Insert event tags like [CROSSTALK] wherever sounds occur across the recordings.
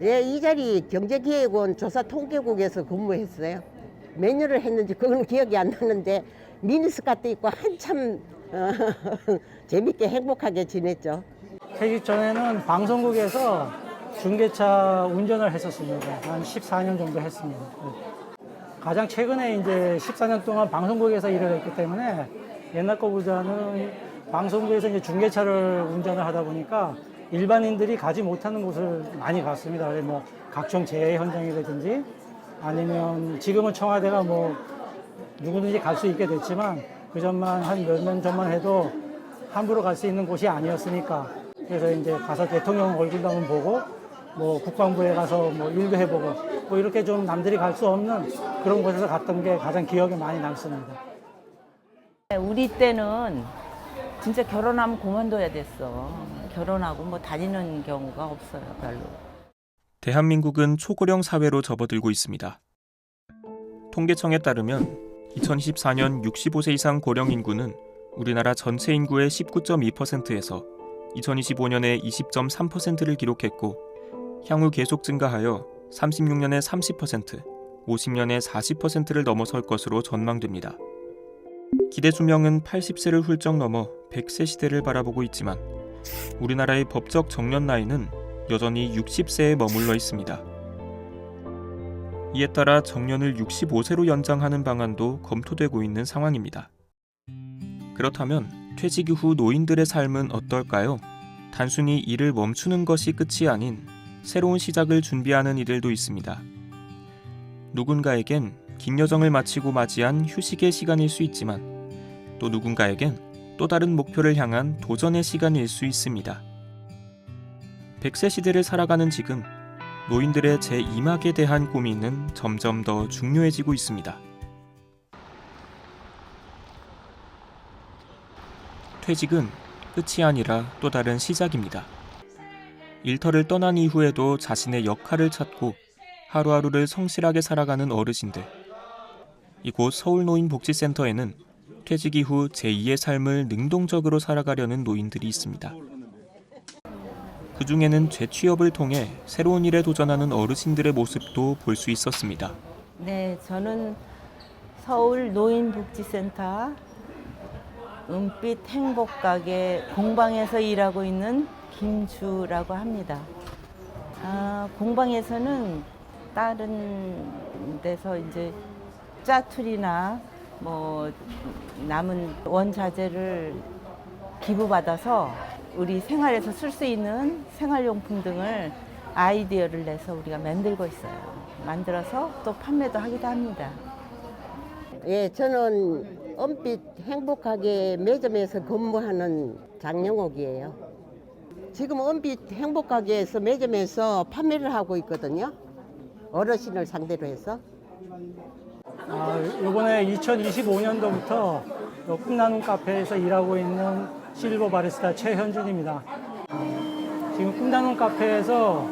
예, 이 자리 경제기획원 조사통계국에서 근무했어요. 몇 년을 했는지 그건 기억이 안 나는데 미니스커트 입고 한참 어, [LAUGHS] 재밌게 행복하게 지냈죠. 퇴직 전에는 방송국에서 중계차 운전을 했었습니다. 한 14년 정도 했습니다. 네. 가장 최근에 이제 14년 동안 방송국에서 일을 했기 때문에 옛날 거보다는 방송국에서 이제 중계차를 운전을 하다 보니까 일반인들이 가지 못하는 곳을 많이 갔습니다. 뭐 각종 재해 현장이라든지 아니면 지금은 청와대가 뭐 누구든지 갈 수 있게 됐지만 그 전만 한 몇 년 전만 해도 함부로 갈 수 있는 곳이 아니었으니까 그래서 이제 가서 대통령 얼굴도 한번 보고 뭐 국방부에 가서 뭐 일도 해보고 뭐 이렇게 좀 남들이 갈 수 없는 그런 곳에서 갔던 게 가장 기억에 많이 남습니다. 우리 때는 진짜 결혼하면 그만둬야 됐어. 결혼하고 뭐 다니는 경우가 없어요, 별로. 대한민국은 초고령 사회로 접어들고 있습니다. 통계청에 따르면 2014년 65세 이상 고령 인구는 우리나라 전체 인구의 19.2%에서 2025년에 20.3%를 기록했고 향후 계속 증가하여 36년에 30%, 50년에 40%를 넘어설 것으로 전망됩니다. 기대 수명은 80세를 훌쩍 넘어 100세 시대를 바라보고 있지만 우리나라의 법적 정년 나이는 여전히 60세에 머물러 있습니다. 이에 따라 정년을 65세로 연장하는 방안도 검토되고 있는 상황입니다. 그렇다면 퇴직 후 노인들의 삶은 어떨까요? 단순히 일을 멈추는 것이 끝이 아닌 새로운 시작을 준비하는 이들도 있습니다. 누군가에겐 긴 여정을 마치고 맞이한 휴식의 시간일 수 있지만 또 누군가에겐 또 다른 목표를 향한 도전의 시간일 수 있습니다. 100세 시대를 살아가는 지금 노인들의 제2막에 대한 고민은 점점 더 중요해지고 있습니다. 퇴직은 끝이 아니라 또 다른 시작입니다. 일터를 떠난 이후에도 자신의 역할을 찾고 하루하루를 성실하게 살아가는 어르신들. 이곳 서울노인복지센터에는 퇴직 이후 제2의 삶을 능동적으로 살아가려는 노인들이 있습니다. 그 중에는 재취업을 통해 새로운 일에 도전하는 어르신들의 모습도 볼 수 있었습니다. 네, 저는 서울 노인복지센터 은빛 행복가게 공방에서 일하고 있는 김주라고 합니다. 아, 공방에서는 다른 데서 이제 짜투리나 뭐 남은 원자재를 기부받아서 우리 생활에서 쓸 수 있는 생활용품 등을 아이디어를 내서 우리가 만들고 있어요. 만들어서 또 판매도 하기도 합니다. 예, 저는 은빛 행복하게 매점에서 근무하는 장영옥이에요. 지금 은빛 행복하게에서 매점에서 판매를 하고 있거든요. 어르신을 상대로 해서. 아, 이번에 2025년도부터 꿈나눔 카페에서 일하고 있는 실버 바리스타 최현준입니다. 어, 지금 꿈나눔 카페에서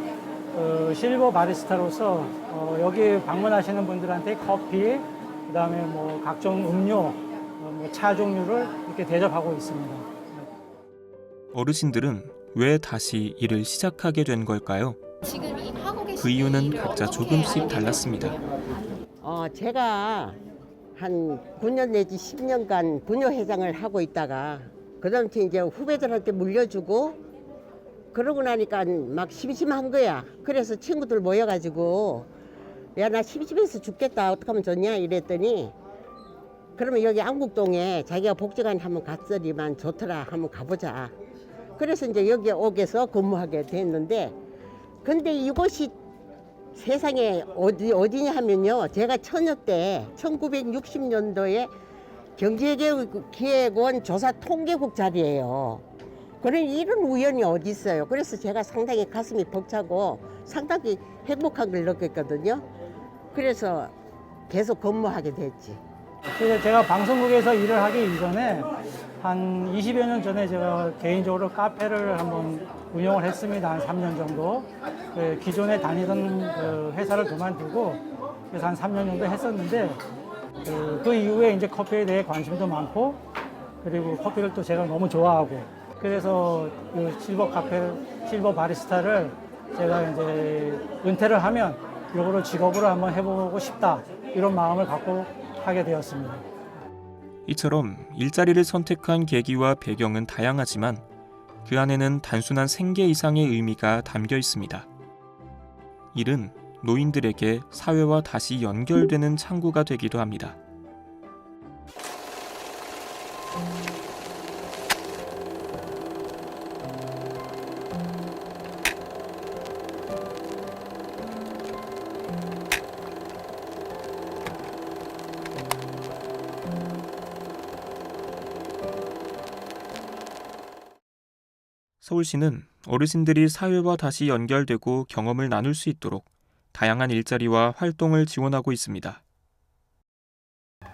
어, 실버 바리스타로서 어, 여기 방문하시는 분들한테 커피, 그 다음에 뭐 각종 음료, 어, 뭐차 종류를 이렇게 대접하고 있습니다. 어르신들은 왜 다시 일을 시작하게 된 걸까요? 지금 이 하고 계신 그 이유는 각자 조금씩 달랐습니다. 어, 제가 한 9년 내지 10년간 부녀회장을 하고 있다가 그다음에 이제 후배들한테 물려주고 그러고 나니까 막 심심한 거야. 그래서 친구들 모여가지고 야 나 심심해서 죽겠다 어떡하면 좋냐 이랬더니 그러면 여기 안국동에 자기가 복지관 한번 갔더니만 좋더라 한번 가보자. 그래서 이제 여기 오게서 근무하게 됐는데 근데 이곳이 세상에 어디 어디냐 하면요. 제가 처녀 때 1960년도에 경제기획원 조사 통계국 자리예요. 그런 이런 우연이 어디 있어요. 그래서 제가 상당히 가슴이 벅차고 상당히 행복한 걸 느꼈거든요. 그래서 계속 근무하게 됐지. 그래서 제가 방송국에서 일을 하기 이전에 한 20여 년 전에 제가 개인적으로 카페를 한번 운영을 했습니다. 한 3년 정도. 그 기존에 다니던 그 회사를 그만두고 그래서 한 3년 정도 했었는데 그, 그 이후에 이제 커피에 대해 관심도 많고 그리고 커피를 또 제가 너무 좋아하고 그래서 그 실버 카페, 실버 바리스타를 제가 이제 은퇴를 하면 이거를 직업으로 한번 해보고 싶다 이런 마음을 갖고 하게 되었습니다. 이처럼 일자리를 선택한 계기와 배경은 다양하지만 그 안에는 단순한 생계 이상의 의미가 담겨 있습니다. 일은 노인들에게 사회와 다시 연결되는 창구가 되기도 합니다. 서울시는 어르신들이 사회와 다시 연결되고 경험을 나눌 수 있도록 다양한 일자리와 활동을 지원하고 있습니다.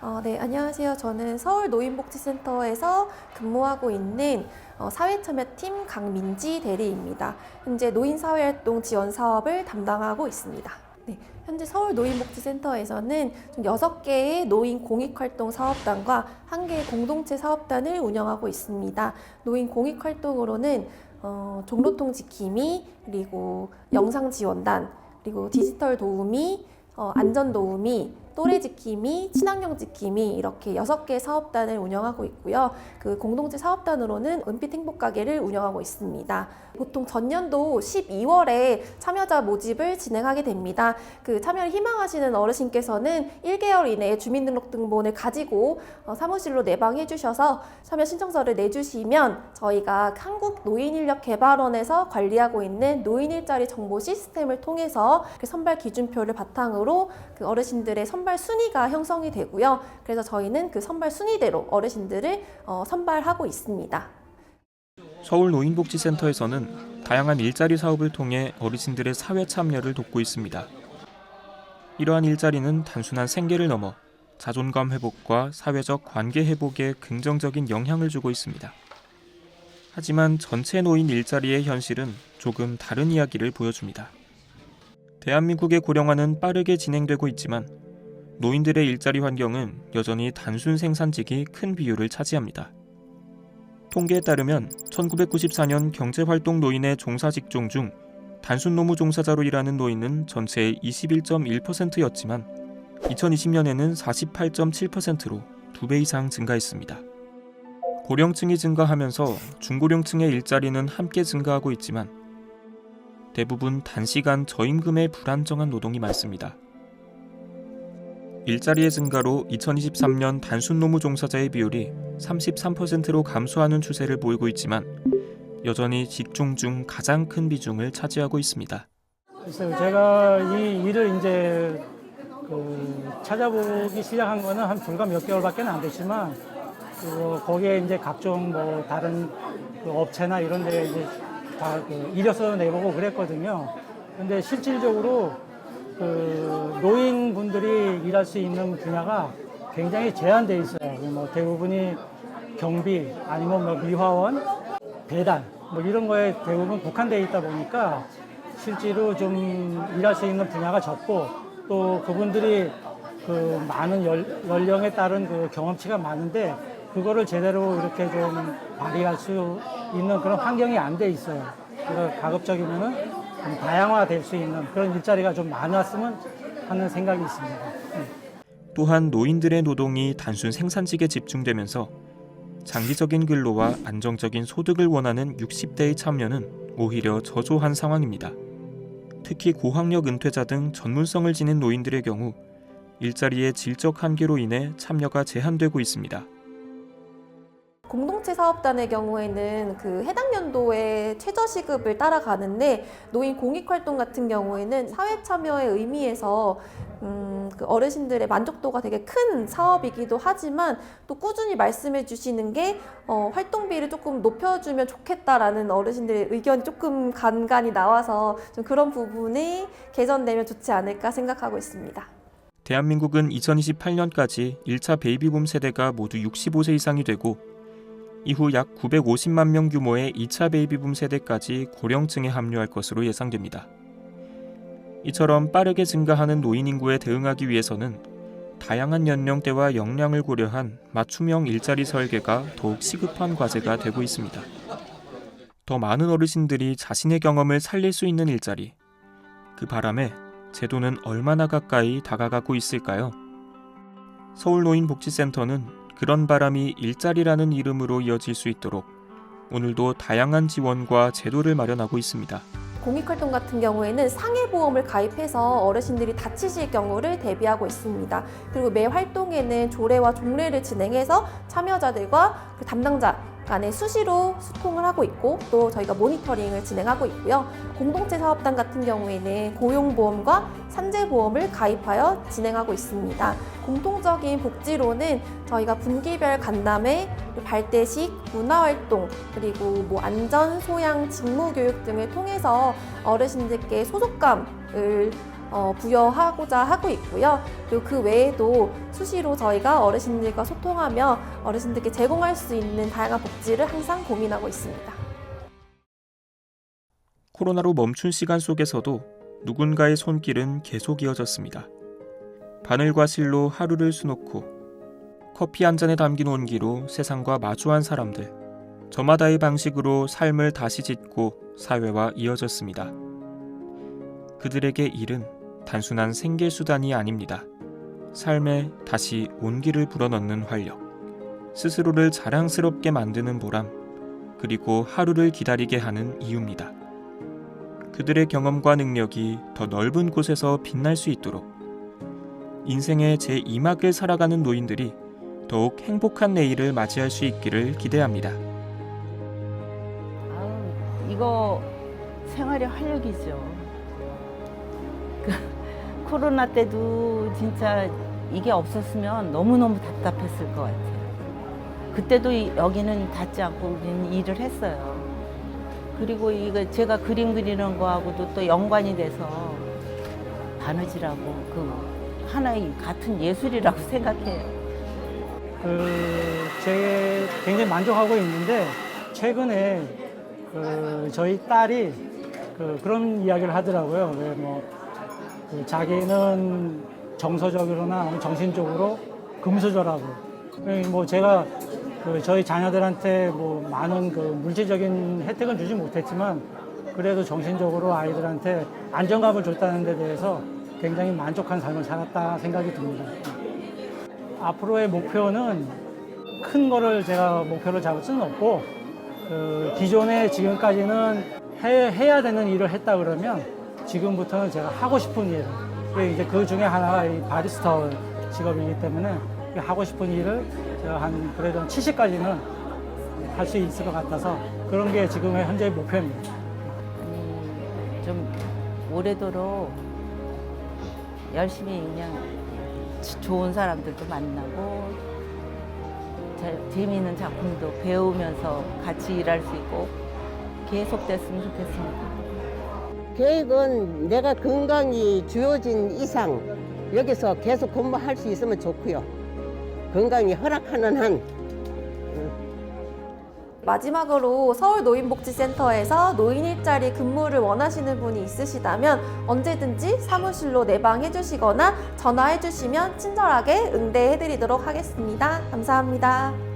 어, 네, 안녕하세요. 저는 서울 노인복지센터에서 근무하고 있는 어, 사회참여팀 강민지 대리입니다. 현재 노인사회활동 지원 사업을 담당하고 있습니다. 네, 현재 서울 노인복지센터에서는 총 6개의 노인 공익활동 사업단과 1개의 공동체 사업단을 운영하고 있습니다. 노인 공익활동으로는 어, 종로통 지킴이, 그리고 영상 지원단, 그리고 디지털 도우미, 어, 안전 도우미, 또래 지킴이, 친환경 지킴이 이렇게 여섯 개 사업단을 운영하고 있고요. 그 공동체 사업단으로는 은빛 행복 가게를 운영하고 있습니다. 보통 전년도 12월에 참여자 모집을 진행하게 됩니다. 그 참여를 희망하시는 어르신께서는 1개월 이내에 주민등록등본을 가지고 어, 사무실로 내방해 주셔서 참여 신청서를 내주시면 저희가 한국 노인인력개발원에서 관리하고 있는 노인 일자리 정보 시스템을 통해서 그 선발 기준표를 바탕으로 그 어르신들의 선발 순위가 형성이 되고요. 그래서 저희는 그 선발 순위대로 어르신들을 어, 선발하고 있습니다. 서울 노인복지센터에서는 다양한 일자리 사업을 통해 어르신들의 사회 참여를 돕고 있습니다. 이러한 일자리는 단순한 생계를 넘어 자존감 회복과 사회적 관계 회복에 긍정적인 영향을 주고 있습니다. 하지만 전체 노인 일자리의 현실은 조금 다른 이야기를 보여줍니다. 대한민국의 고령화는 빠르게 진행되고 있지만 노인들의 일자리 환경은 여전히 단순 생산직이 큰 비율을 차지합니다. 통계에 따르면 1994년 경제활동 노인의 종사 직종 중 단순 노무 종사자로 일하는 노인은 전체의 21.1%였지만 2020년에는 48.7%로 두배 이상 증가했습니다. 고령층이 증가하면서 중고령층의 일자리는 함께 증가하고 있지만 대부분 단시간 저임금의 불안정한 노동이 많습니다. 일자리의 증가로 2023년 단순 노무 종사자의 비율이 33%로 감소하는 추세를 보이고 있지만 여전히 직종 중 가장 큰 비중을 차지하고 있습니다. 제가 이 일을 이제 그 찾아보기 시작한 거는 한 불과 몇 개월밖에 안 됐지만 그 거기에 이제 각종 뭐 다른 그 업체나 이런 데 이제 다 그 이력서 내보고 그랬거든요. 근데 실질적으로 그 노인분들이 일할 수 있는 분야가 굉장히 제한돼 있어요. 뭐 대부분이 경비 아니면 뭐 미화원, 배달 뭐 이런 거에 대부분 국한돼 있다 보니까 실제로 좀 일할 수 있는 분야가 적고 또 그분들이 그 많은 연, 연령에 따른 그 경험치가 많은데 그거를 제대로 이렇게 좀 발휘할 수 있는 그런 환경이 안 돼 있어요. 그래서 가급적이면은 좀 다양화될 수 있는 그런 일자리가 좀 많았으면 하는 생각이 있습니다. 네. 또한 노인들의 노동이 단순 생산직에 집중되면서 장기적인 근로와 안정적인 소득을 원하는 60대의 참여는 오히려 저조한 상황입니다. 특히 고학력 은퇴자 등 전문성을 지닌 노인들의 경우 일자리의 질적 한계로 인해 참여가 제한되고 있습니다. 공동체 사업단의 경우에는 그 해당 연도의 최저 시급을 따라가는데 노인 공익 활동 같은 경우에는 사회 참여의 의미에서 음, 그 어르신들의 만족도가 되게 큰 사업이기도 하지만 또 꾸준히 말씀해 주시는 게 어, 활동비를 조금 높여주면 좋겠다라는 어르신들의 의견이 조금 간간히 나와서 좀 그런 부분이 개선되면 좋지 않을까 생각하고 있습니다. 대한민국은 2028년까지 1차 베이비붐 세대가 모두 65세 이상이 되고 이후 약 950만 명 규모의 2차 베이비붐 세대까지 고령층에 합류할 것으로 예상됩니다. 이처럼 빠르게 증가하는 노인 인구에 대응하기 위해서는 다양한 연령대와 역량을 고려한 맞춤형 일자리 설계가 더욱 시급한 과제가 되고 있습니다. 더 많은 어르신들이 자신의 경험을 살릴 수 있는 일자리. 그 바람에 제도는 얼마나 가까이 다가가고 있을까요? 서울노인복지센터는 그런 바람이 일자리라는 이름으로 이어질 수 있도록 오늘도 다양한 지원과 제도를 마련하고 있습니다. 공익활동 같은 경우에는 상해보험을 가입해서 어르신들이 다치실 경우를 대비하고 있습니다. 그리고 매 활동에는 조례와 종례를 진행해서 참여자들과 그 담당자 간에 수시로 소통을 하고 있고 또 저희가 모니터링을 진행하고 있고요. 공동체 사업단 같은 경우에는 고용보험과 산재보험을 가입하여 진행하고 있습니다. 공통적인 복지로는 저희가 분기별 간담회, 발대식, 문화활동, 그리고 뭐 안전, 소양, 직무교육 등을 통해서 어르신들께 소속감을 어, 부여하고자 하고 있고요. 그리고 그 외에도 수시로 저희가 어르신들과 소통하며 어르신들께 제공할 수 있는 다양한 복지를 항상 고민하고 있습니다. 코로나로 멈춘 시간 속에서도 누군가의 손길은 계속 이어졌습니다. 바늘과 실로 하루를 수놓고 커피 한 잔에 담긴 온기로 세상과 마주한 사람들. 저마다의 방식으로 삶을 다시 짓고 사회와 이어졌습니다. 그들에게 일은 단순한 생계 수단이 아닙니다. 삶에 다시 온기를 불어넣는 활력, 스스로를 자랑스럽게 만드는 보람, 그리고 하루를 기다리게 하는 이유입니다. 그들의 경험과 능력이 더 넓은 곳에서 빛날 수 있도록 인생의 제 2막을 살아가는 노인들이 더욱 행복한 내일을 맞이할 수 있기를 기대합니다. 아우, 이거 생활의 활력이죠. 그 코로나 때도 진짜 이게 없었으면 너무너무 답답했을 것 같아요. 그때도 이- 여기는 닫지 않고 우리는 일을 했어요. 그리고 이거 제가 그림 그리는 거하고도 또 연관이 돼서 바느질하고 그 하나의 같은 예술이라고 [LAUGHS] 생각해요. 그, 제 굉장히 만족하고 있는데, 최근에 그 저희 딸이 그 그런 이야기를 하더라고요. 왜 뭐, 그 자기는 정서적으로나 정신적으로 금수저라고. 그뭐 제가 그 저희 자녀들한테 뭐 많은 그 물질적인 혜택은 주지 못했지만 그래도 정신적으로 아이들한테 안정감을 줬다는 데 대해서 굉장히 만족한 삶을 살았다 생각이 듭니다. 앞으로의 목표는 큰 거를 제가 목표를 잡을 수는 없고 그 기존에 지금까지는 해, 해야 되는 일을 했다 그러면 지금부터는 제가 하고 싶은 일 이제 그 중에 하나가 이 바리스타 직업이기 때문에 이 하고 싶은 일을 제가 한 그래도 한 70까지는 할 수 있을 것 같아서 그런 게 지금의 현재의 목표입니다. 아니, 좀 오래도록 열심히 그냥 지- 좋은 사람들도 만나고 재- 재미있는 작품도 배우면서 같이 일할 수 있고 계속됐으면 좋겠습니다. 계획은 내가 건강이 주어진 이상 여기서 계속 근무할 수 있으면 좋고요. 건강이 허락하는 한 마지막으로 서울노인복지센터에서 노인 일자리 근무를 원하시는 분이 있으시다면 언제든지 사무실로 내방해 주시거나 전화해 주시면 친절하게 응대해 드리도록 하겠습니다. 감사합니다.